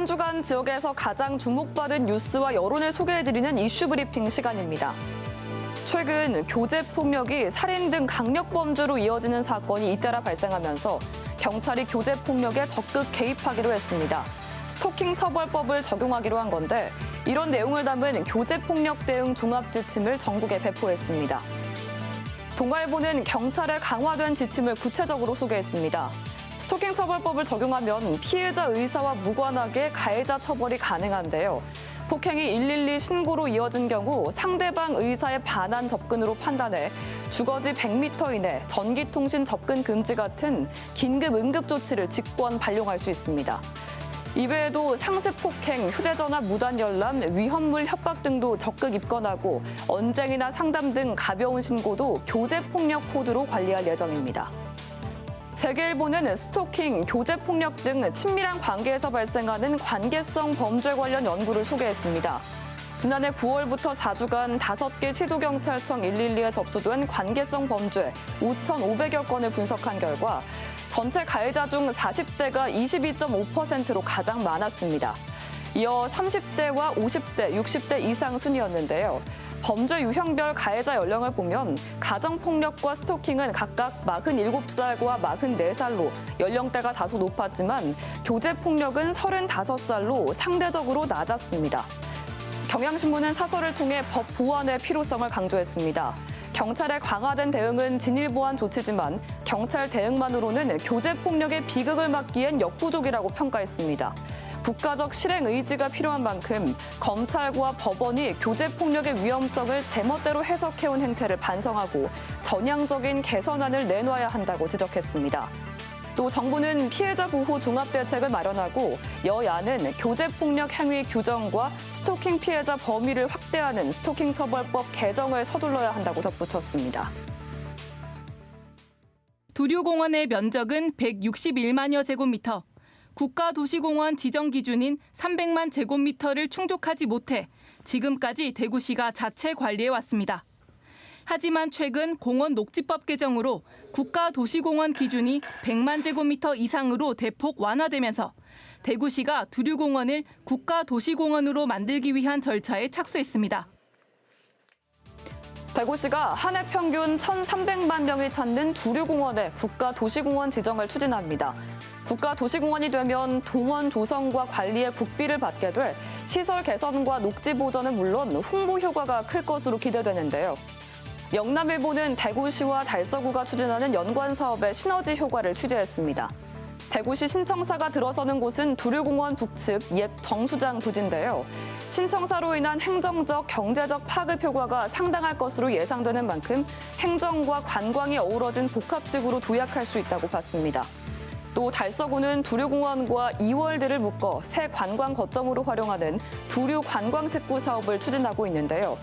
한 주간 지역에서 가장 주목받은 뉴스와 여론을 소개해드리는 이슈 브리핑 시간입니다. 최근 교제 폭력이 살인 등 강력 범죄로 이어지는 사건이 잇따라 발생하면서 경찰이 교제 폭력에 적극 개입하기로 했습니다. 스토킹 처벌법을 적용하기로 한 건데 이런 내용을 담은 교제 폭력 대응 종합 지침을 전국에 배포했습니다. 동아일보는 경찰의 강화된 지침을 구체적으로 소개했습니다. 스토킹 처벌법을 적용하면 피해자 의사와 무관하게 가해자 처벌이 가능한데요. 폭행이 112 신고로 이어진 경우 상대방 의사에 반한 접근으로 판단해 주거지 100m 이내 전기통신 접근 금지 같은 긴급 응급 조치를 직권 발령할 수 있습니다. 이외에도 상습 폭행, 휴대전화 무단 열람, 위험물 협박 등도 적극 입건하고 언쟁이나 상담 등 가벼운 신고도 교제 폭력 코드로 관리할 예정입니다. 세계일보는 스토킹, 교제 폭력 등 친밀한 관계에서 발생하는 관계성 범죄 관련 연구를 소개했습니다. 지난해 9월부터 4주간 5개 시도경찰청 112에 접수된 관계성 범죄 5,500여 건을 분석한 결과 전체 가해자 중 40대가 22.5%로 가장 많았습니다. 이어 30대와 50대, 60대 이상 순이었는데요. 범죄 유형별 가해자 연령을 보면 가정폭력과 스토킹은 각각 47살과 44살로 연령대가 다소 높았지만 교제폭력은 35살로 상대적으로 낮았습니다. 경향신문은 사설을 통해 법 보완의 필요성을 강조했습니다. 경찰의 강화된 대응은 진일보한 조치지만 경찰 대응만으로는 교제 폭력의 비극을 막기엔 역부족이라고 평가했습니다. 국가적 실행 의지가 필요한 만큼 검찰과 법원이 교제 폭력의 위험성을 제멋대로 해석해온 행태를 반성하고 전향적인 개선안을 내놔야 한다고 지적했습니다. 또 정부는 피해자 보호 종합대책을 마련하고 여야는 교제폭력 행위 규정과 스토킹 피해자 범위를 확대하는 스토킹 처벌법 개정을 서둘러야 한다고 덧붙였습니다. 두류공원의 면적은 161만여 제곱미터, 국가도시공원 지정 기준인 300만 제곱미터를 충족하지 못해 지금까지 대구시가 자체 관리해 왔습니다. 하지만 최근 공원 녹지법 개정으로 국가도시공원 기준이 100만 제곱미터 이상으로 대폭 완화되면서 대구시가 두류공원을 국가도시공원으로 만들기 위한 절차에 착수했습니다. 대구시가 한 해 평균 1,300만 명이 찾는 두류공원의 국가도시공원 지정을 추진합니다. 국가도시공원이 되면 동원 조성과 관리에 국비를 받게 돼 시설 개선과 녹지 보전은 물론 홍보 효과가 클 것으로 기대되는데요. 영남일보는 대구시와 달서구가 추진하는 연관 사업의 시너지 효과를 취재했습니다. 대구시 신청사가 들어서는 곳은 두류공원 북측 옛 정수장 부지인데요. 신청사로 인한 행정적, 경제적 파급 효과가 상당할 것으로 예상되는 만큼 행정과 관광이 어우러진 복합지구로 도약할 수 있다고 봤습니다. 또 달서구는 두류공원과 이월드를 묶어 새 관광 거점으로 활용하는 두류 관광특구 사업을 추진하고 있는데요.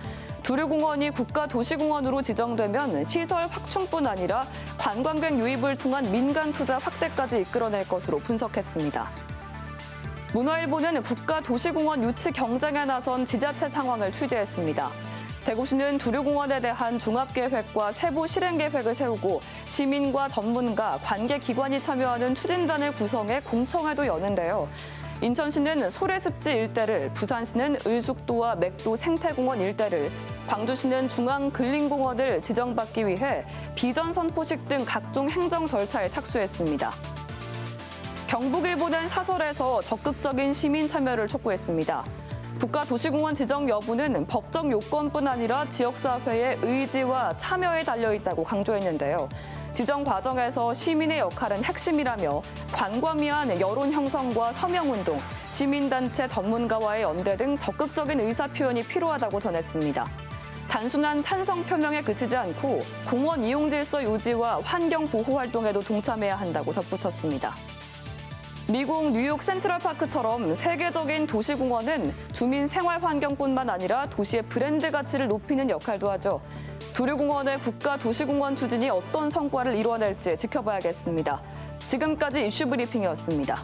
두류공원이 국가도시공원으로 지정되면 시설 확충뿐 아니라 관광객 유입을 통한 민간 투자 확대까지 이끌어낼 것으로 분석했습니다. 문화일보는 국가도시공원 유치 경쟁에 나선 지자체 상황을 취재했습니다. 대구시는 두류공원에 대한 종합계획과 세부 실행계획을 세우고 시민과 전문가, 관계기관이 참여하는 추진단을 구성해 공청회도 여는데요. 인천시는 소래습지 일대를, 부산시는 을숙도와 맥도 생태공원 일대를, 광주시는 중앙근린공원을 지정받기 위해 비전 선포식 등 각종 행정 절차에 착수했습니다. 경북일보는 사설에서 적극적인 시민 참여를 촉구했습니다. 국가도시공원 지정 여부는 법적 요건뿐 아니라 지역사회의 의지와 참여에 달려있다고 강조했는데요. 지정 과정에서 시민의 역할은 핵심이라며 관광 위한 여론 형성과 서명운동, 시민단체 전문가와의 연대 등 적극적인 의사표현이 필요하다고 전했습니다. 단순한 찬성 표명에 그치지 않고 공원 이용 질서 유지와 환경 보호 활동에도 동참해야 한다고 덧붙였습니다. 미국 뉴욕 센트럴파크처럼 세계적인 도시공원은 주민 생활 환경뿐만 아니라 도시의 브랜드 가치를 높이는 역할도 하죠. 두류공원의 국가 도시공원 추진이 어떤 성과를 이뤄낼지 지켜봐야겠습니다. 지금까지 이슈 브리핑이었습니다.